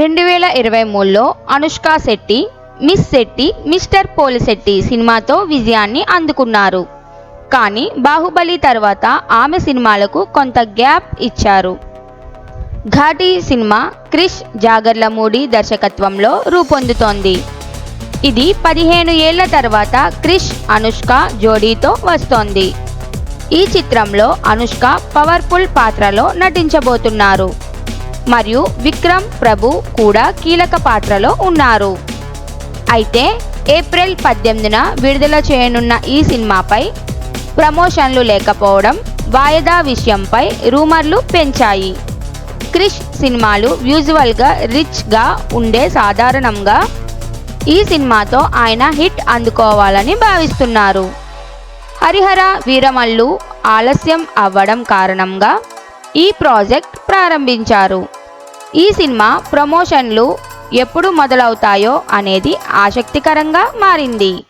రెండు వేల ఇరవై మూడులో అనుష్క శెట్టి మిస్ శెట్టి మిస్టర్ పోలిశెట్టి సినిమాతో విజయాన్ని అందుకున్నారు. కానీ బాహుబలి తర్వాత ఆమె సినిమాలకు కొంత గ్యాప్ ఇచ్చారు. ఘాటీ సినిమా క్రిష్ జాగర్లమూడి దర్శకత్వంలో రూపొందుతోంది. ఇది పదిహేను ఏళ్ళ తర్వాత క్రిష్ అనుష్క జోడీతో వస్తోంది. ఈ చిత్రంలో అనుష్క పవర్ఫుల్ పాత్రలో నటించబోతున్నారు. మరియు విక్రమ్ ప్రభు కూడా కీలక పాత్రలో ఉన్నారు. అయితే ఏప్రిల్ పద్దెనిమిదిన విడుదల చేయనున్న ఈ సినిమాపై ప్రమోషన్లు లేకపోవడం వాయిదా విషయంపై రూమర్లు పెంచాయి. క్రిష్ సినిమాలు యూజువల్గా రిచ్గా ఉండే సాధారణంగా ఈ సినిమాతో ఆయన హిట్ అందుకోవాలని భావిస్తున్నారు. హరిహర వీరమల్లు ఆలస్యం అవ్వడం కారణంగా ఈ ప్రాజెక్ట్ ప్రారంభించారు. ఈ సినిమా ప్రమోషన్లు ఎప్పుడు మొదలవుతాయో అనేది ఆసక్తికరంగా మారింది.